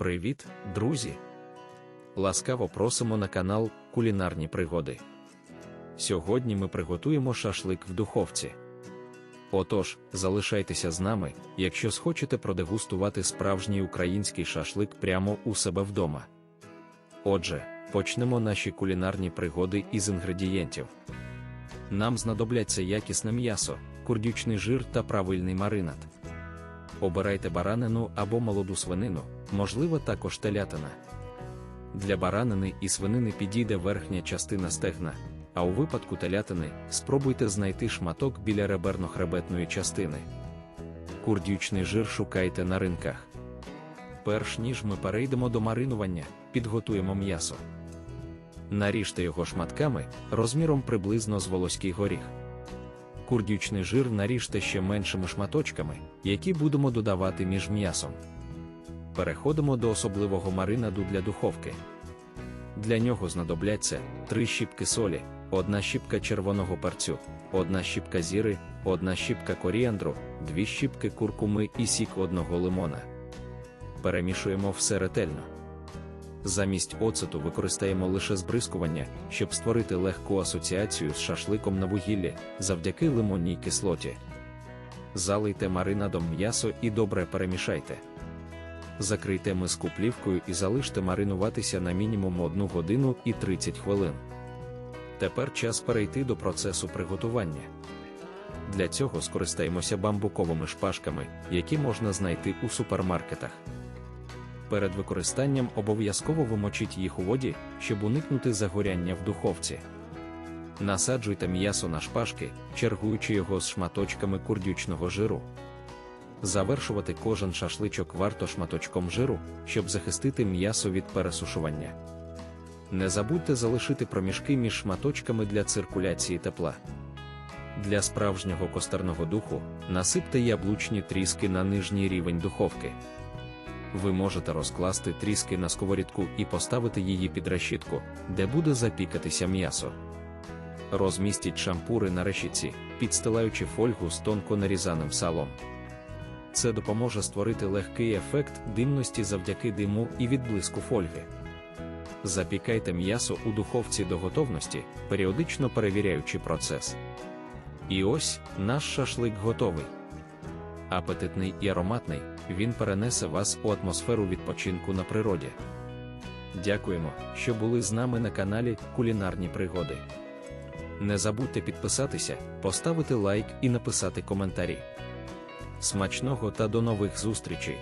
Привіт, друзі! Ласкаво просимо на канал Кулінарні пригоди. Сьогодні ми приготуємо шашлик в духовці. Отож, залишайтеся з нами, якщо схочете продегустувати справжній український шашлик прямо у себе вдома. Отже, почнемо наші кулінарні пригоди із інгредієнтів. Нам знадобляться якісне м'ясо, курдючний жир та правильний маринад. Обирайте баранину або молоду свинину, можливо, також телятина. Для баранини і свинини підійде верхня частина стегна, а у випадку телятини спробуйте знайти шматок біля реберно-хребетної частини. Курдючний жир шукайте на ринках. Перш ніж ми перейдемо до маринування, підготуємо м'ясо. Наріжте його шматками розміром приблизно з волоський горіх. Курдючний жир наріжте ще меншими шматочками, які будемо додавати між м'ясом. Переходимо до особливого маринаду для духовки. Для нього знадобляться 3 щіпки солі, 1 щіпка червоного перцю, 1 щіпка зіри, 1 щіпка коріандру, 2 щіпки куркуми і сік одного лимона. Перемішуємо все ретельно. Замість оцету використаємо лише збризкування, щоб створити легку асоціацію з шашликом на вугіллі завдяки лимонній кислоті. Залийте маринадом м'ясо і добре перемішайте. Закрийте миску плівкою і залиште маринуватися на мінімум 1 годину і 30 хвилин. Тепер час перейти до процесу приготування. Для цього скористаємося бамбуковими шпажками, які можна знайти у супермаркетах. Перед використанням обов'язково вимочіть їх у воді, щоб уникнути загоряння в духовці. Насаджуйте м'ясо на шпажки, чергуючи його з шматочками курдючного жиру. Завершувати кожен шашличок варто шматочком жиру, щоб захистити м'ясо від пересушування. Не забудьте залишити проміжки між шматочками для циркуляції тепла. Для справжнього костерного духу насипте яблучні тріски на нижній рівень духовки. Ви можете розкласти тріски на сковорідку і поставити її під решітку, де буде запікатися м'ясо. Розмістіть шампури на решітці, підстилаючи фольгу з тонко нарізаним салом. Це допоможе створити легкий ефект димності завдяки диму і відблиску фольги. Запікайте м'ясо у духовці до готовності, періодично перевіряючи процес. І ось наш шашлик готовий. Апетитний і ароматний, він перенесе вас у атмосферу відпочинку на природі. Дякуємо, що були з нами на каналі Кулінарні Пригоди. Не забудьте підписатися, поставити лайк і написати коментарі. Смачного та до нових зустрічей!